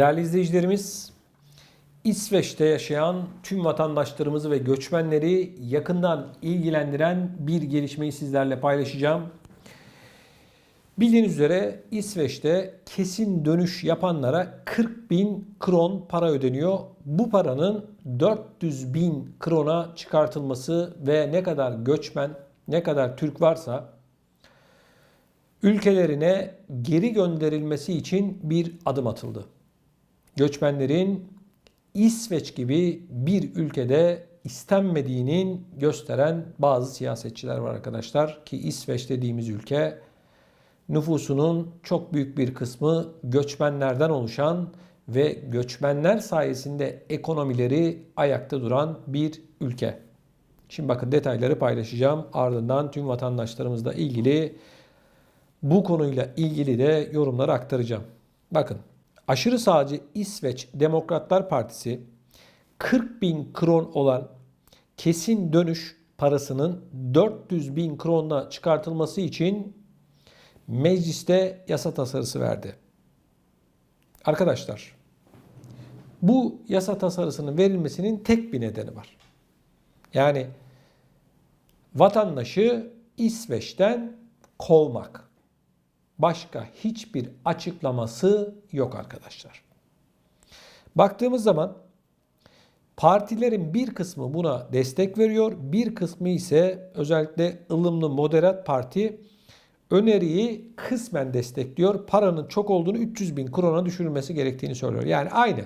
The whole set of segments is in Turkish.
Değerli izleyicilerimiz, İsveç'te yaşayan tüm vatandaşlarımızı ve göçmenleri yakından ilgilendiren bir gelişmeyi sizlerle paylaşacağım. Bildiğiniz üzere İsveç'te kesin dönüş yapanlara 40 bin kron para ödeniyor. Bu paranın 400 bin krona çıkartılması ve ne kadar göçmen, ne kadar Türk varsa ülkelerine geri gönderilmesi için bir adım atıldı. Göçmenlerin İsveç gibi bir ülkede istenmediğinin gösteren bazı siyasetçiler var arkadaşlar ki İsveç dediğimiz ülke nüfusunun çok büyük bir kısmı göçmenlerden oluşan ve göçmenler sayesinde ekonomileri ayakta duran bir ülke. Şimdi bakın detayları paylaşacağım. Ardından tüm vatandaşlarımızla ilgili bu konuyla ilgili de yorumları aktaracağım. Bakın aşırı sağcı İsveç Demokratlar Partisi 40 bin kron olan kesin dönüş parasının 400 bin kronla çıkartılması için mecliste yasa tasarısı verdi. Arkadaşlar bu yasa tasarısının verilmesinin tek bir nedeni var. Yani vatandaşı İsveç'ten kovmak. Başka hiçbir açıklaması yok arkadaşlar. Baktığımız zaman partilerin bir kısmı buna destek veriyor, bir kısmı ise özellikle ılımlı moderat parti öneriyi kısmen destekliyor. Paranın çok olduğunu 300 bin krona düşürülmesi gerektiğini söylüyor. Yani aynı.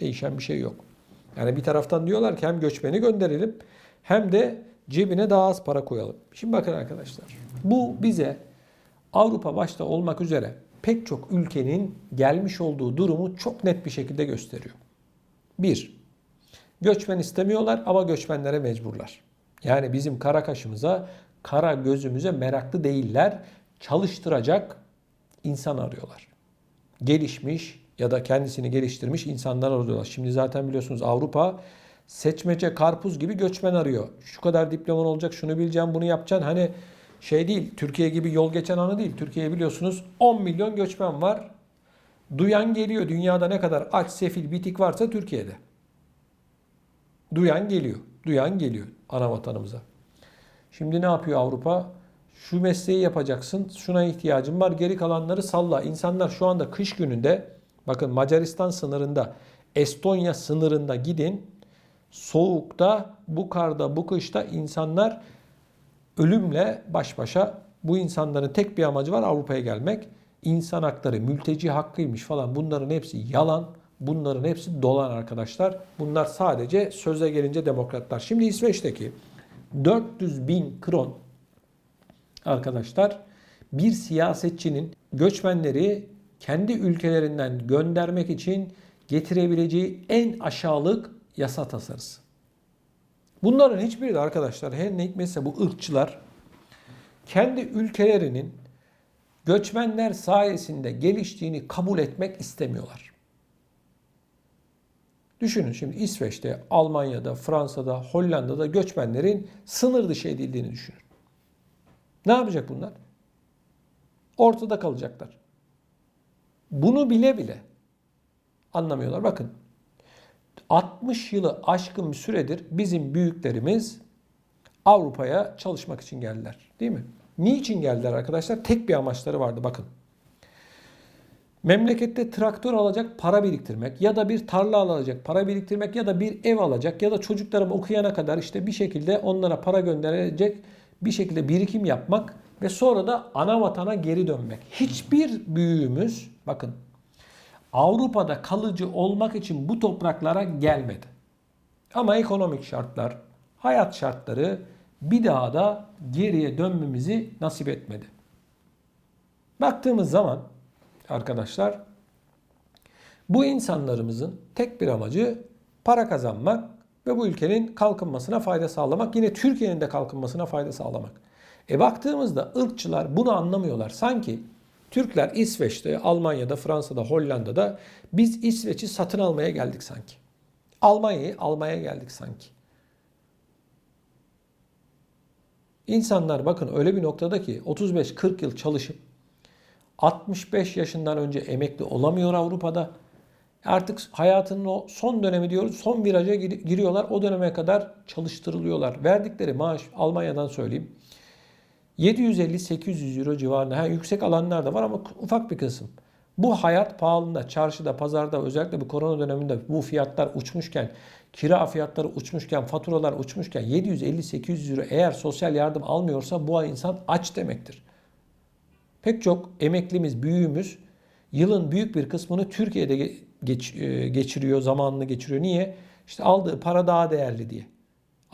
Değişen bir şey yok. Yani bir taraftan diyorlar ki hem göçmeni gönderelim hem de cebine daha az para koyalım. Şimdi bakın arkadaşlar. Bu bize Avrupa başta olmak üzere pek çok ülkenin gelmiş olduğu durumu çok net bir şekilde gösteriyor. Bir, göçmen istemiyorlar ama göçmenlere mecburlar. Yani bizim kara kaşımıza, kara gözümüze meraklı değiller. Çalıştıracak insan arıyorlar. Gelişmiş ya da kendisini geliştirmiş insanlar arıyorlar. Şimdi zaten biliyorsunuz Avrupa seçmece karpuz gibi göçmen arıyor. Şu kadar diploman olacak, şunu bileceğim, bunu yapacaksın. Hani şey değil, Türkiye gibi yol geçen anı değil. Türkiye biliyorsunuz 10 milyon göçmen var. Duyan geliyor. Dünyada ne kadar aç, sefil, bitik varsa Türkiye'de. Duyan geliyor. Duyan geliyor ana vatanımıza. Şimdi ne yapıyor Avrupa? Şu mesleği yapacaksın. Şuna ihtiyacın var. Geri kalanları salla. İnsanlar şu anda kış gününde bakın Macaristan sınırında, Estonya sınırında gidin. Soğukta, bu karda, bu kışta insanlar ölümle baş başa. Bu insanların tek bir amacı var Avrupa'ya gelmek. İnsan hakları, mülteci hakkıymış falan bunların hepsi yalan. Bunların hepsi dolan arkadaşlar. Bunlar sadece söze gelince demokratlar. Şimdi İsveç'teki 400 bin kron arkadaşlar bir siyasetçinin göçmenleri kendi ülkelerinden göndermek için getirebileceği en aşağılık yasa tasarısı. Bunların hiçbiri de arkadaşlar her ne hikmetse bu ırkçılar kendi ülkelerinin göçmenler sayesinde geliştiğini kabul etmek istemiyorlar. Düşünün şimdi İsveç'te, Almanya'da, Fransa'da, Hollanda'da göçmenlerin sınır dışı edildiğini düşünün. Ne yapacak bunlar? Ortada kalacaklar. Bunu bile bile anlamıyorlar. Bakın 60 yılı aşkın bir süredir bizim büyüklerimiz Avrupa'ya çalışmak için geldiler. Değil mi? Niçin geldiler arkadaşlar? Tek bir amaçları vardı bakın. Memlekette traktör alacak para biriktirmek ya da bir tarla alacak para biriktirmek ya da bir ev alacak ya da çocuklarım okuyana kadar işte bir şekilde onlara para gönderecek bir şekilde birikim yapmak ve sonra da ana vatana geri dönmek. Hiçbir büyüğümüz bakın Avrupa'da kalıcı olmak için bu topraklara gelmedi. Ama ekonomik şartlar, hayat şartları bir daha da geriye dönmemizi nasip etmedi. Baktığımız zaman arkadaşlar bu insanlarımızın tek bir amacı para kazanmak ve bu ülkenin kalkınmasına fayda sağlamak. Yine Türkiye'nin de kalkınmasına fayda sağlamak. E baktığımızda ırkçılar bunu anlamıyorlar. Sanki Türkler İsveç'te, Almanya'da, Fransa'da, Hollanda'da biz İsveç'i satın almaya geldik sanki. Almanya'yı almaya geldik sanki. İnsanlar bakın öyle bir noktada ki 35-40 yıl çalışıp 65 yaşından önce emekli olamıyor Avrupa'da. Artık hayatının o son dönemi diyoruz. Son viraja gir- giriyorlar. O döneme kadar çalıştırılıyorlar. Verdikleri maaş Almanya'dan söyleyeyim. 750-800 euro civarında. Ha, yüksek alanlar da var ama ufak bir kısım. Bu hayat pahalılığında, çarşıda, pazarda özellikle bu korona döneminde bu fiyatlar uçmuşken, kira fiyatları uçmuşken, faturalar uçmuşken 750-800 euro eğer sosyal yardım almıyorsa bu insan aç demektir. Pek çok emeklimiz, büyüğümüz yılın büyük bir kısmını Türkiye'de ge- geç- e, geçiriyor, zamanını geçiriyor. Niye? İşte aldığı para daha değerli diye.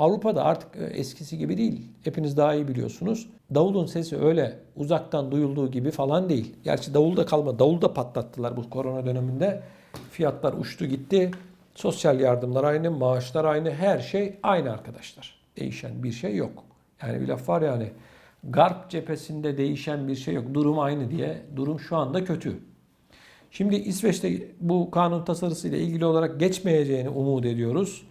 Avrupa'da artık e, eskisi gibi değil. Hepiniz daha iyi biliyorsunuz. Davulun sesi öyle uzaktan duyulduğu gibi falan değil. Gerçi davul da kalmadı. Davul da patlattılar bu korona döneminde. Fiyatlar uçtu gitti. Sosyal yardımlar aynı, maaşlar aynı, her şey aynı arkadaşlar. Değişen bir şey yok. Yani bir laf var yani Garp cephesinde değişen bir şey yok. Durum aynı diye. Durum şu anda kötü. Şimdi İsveç'te bu kanun tasarısı ile ilgili olarak geçmeyeceğini umut ediyoruz.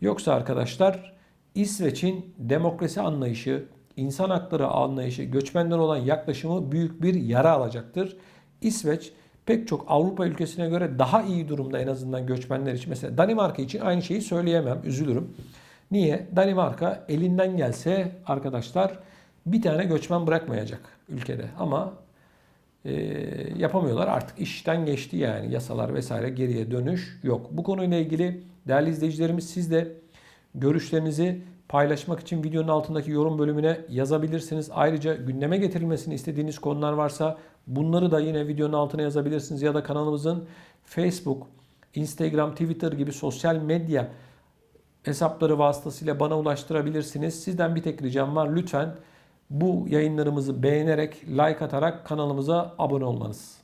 Yoksa arkadaşlar İsveç'in demokrasi anlayışı, insan hakları anlayışı, göçmenler olan yaklaşımı büyük bir yara alacaktır. İsveç pek çok Avrupa ülkesine göre daha iyi durumda en azından göçmenler için. Mesela Danimarka için aynı şeyi söyleyemem, üzülürüm. Niye? Danimarka elinden gelse arkadaşlar bir tane göçmen bırakmayacak ülkede. Ama e, yapamıyorlar. Artık işten geçti yani yasalar vesaire geriye dönüş yok. Bu konuyla ilgili değerli izleyicilerimiz siz de görüşlerinizi paylaşmak için videonun altındaki yorum bölümüne yazabilirsiniz. Ayrıca gündeme getirilmesini istediğiniz konular varsa bunları da yine videonun altına yazabilirsiniz ya da kanalımızın Facebook, Instagram, Twitter gibi sosyal medya hesapları vasıtasıyla bana ulaştırabilirsiniz. Sizden bir tek ricam var. Lütfen bu yayınlarımızı beğenerek, like atarak kanalımıza abone olmanız.